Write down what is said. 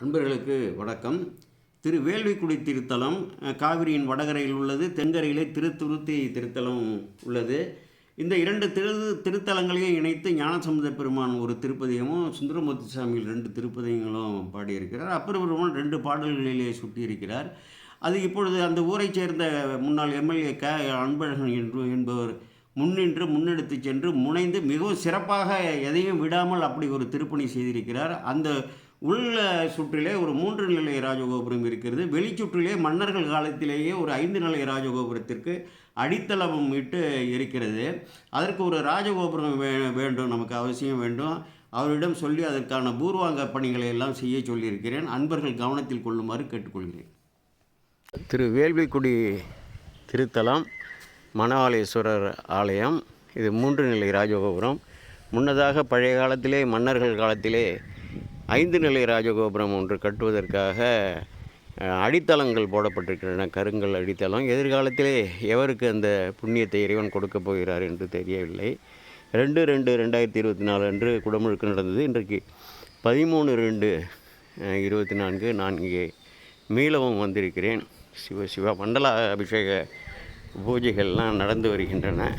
அன்பர்களுக்கு வணக்கம். திரு வேள்விக்குடி திருத்தலம் காவிரியின் வடகரையில் உள்ளது தென்கரையிலே திருத்துருத்தி திருத்தலம் உள்ளது. இந்த இரண்டு திரு திருத்தலங்களையும் இணைத்து ஞானசமுத பெருமான் ஒரு திருப்பதியமும் சுந்தரமூர்த்தி சாமியில் ரெண்டு திருப்பதியங்களும் பாடியிருக்கிறார். அப்பர் பெருமான் ரெண்டு பாடல்களிலே சுட்டியிருக்கிறார். அது இப்பொழுது அந்த ஊரைச் சேர்ந்த முன்னாள் எம்எல்ஏ க. அன்பழகன் என்று என்பவர் முன்னின்று முன்னெடுத்து சென்று முனைந்து மிகவும் சிறப்பாக எதையும் விடாமல் அப்படி ஒரு திருப்பணி செய்திருக்கிறார். அந்த உள்ள சுற்றிலே ஒரு மூன்று நிலை ராஜகோபுரம் இருக்கிறது. வெளிச்சுற்றிலே மன்னர்கள் காலத்திலேயே ஒரு ஐந்து நிலை ராஜகோபுரத்திற்கு அடித்தளம் இட்டு இருக்கிறது. அதற்கு ஒரு ராஜகோபுரம் வே வேண்டும் நமக்கு அவசியம் வேண்டும். அவரிடம் சொல்லி அதற்கான பூர்வாங்க பணிகளை எல்லாம் செய்ய சொல்லியிருக்கிறேன். அன்பர்கள் கவனத்தில் கொள்ளுமாறு கேட்டுக்கொள்கிறேன். திரு வேள்விக்குடி திருத்தலம் மணவாளேஸ்வரர் ஆலயம். இது மூன்று நிலை ராஜகோபுரம். முன்னதாக பழைய காலத்திலே மன்னர்கள் காலத்திலே ஐந்து நிலை ராஜகோபுரம் ஒன்று கட்டுவதற்காக அடித்தளங்கள் போடப்பட்டிருக்கின்றன கருங்கல் அடித்தளம். எதிர்காலத்திலே எவருக்கு அந்த புண்ணியத்தை இறைவன் கொடுக்கப் போகிறார் என்று தெரியவில்லை. ரெண்டு ரெண்டு ரெண்டாயிரத்தி இருபத்தி நாலு அன்று குடமுழுக்கு நடந்தது. இன்றைக்கு பதிமூணு ரெண்டு இருபத்தி நான்கு நான் இங்கே மீளவும் வந்திருக்கிறேன். சிவ சிவ மண்டல அபிஷேக பூஜைகள்லாம் நடந்து வருகின்றன.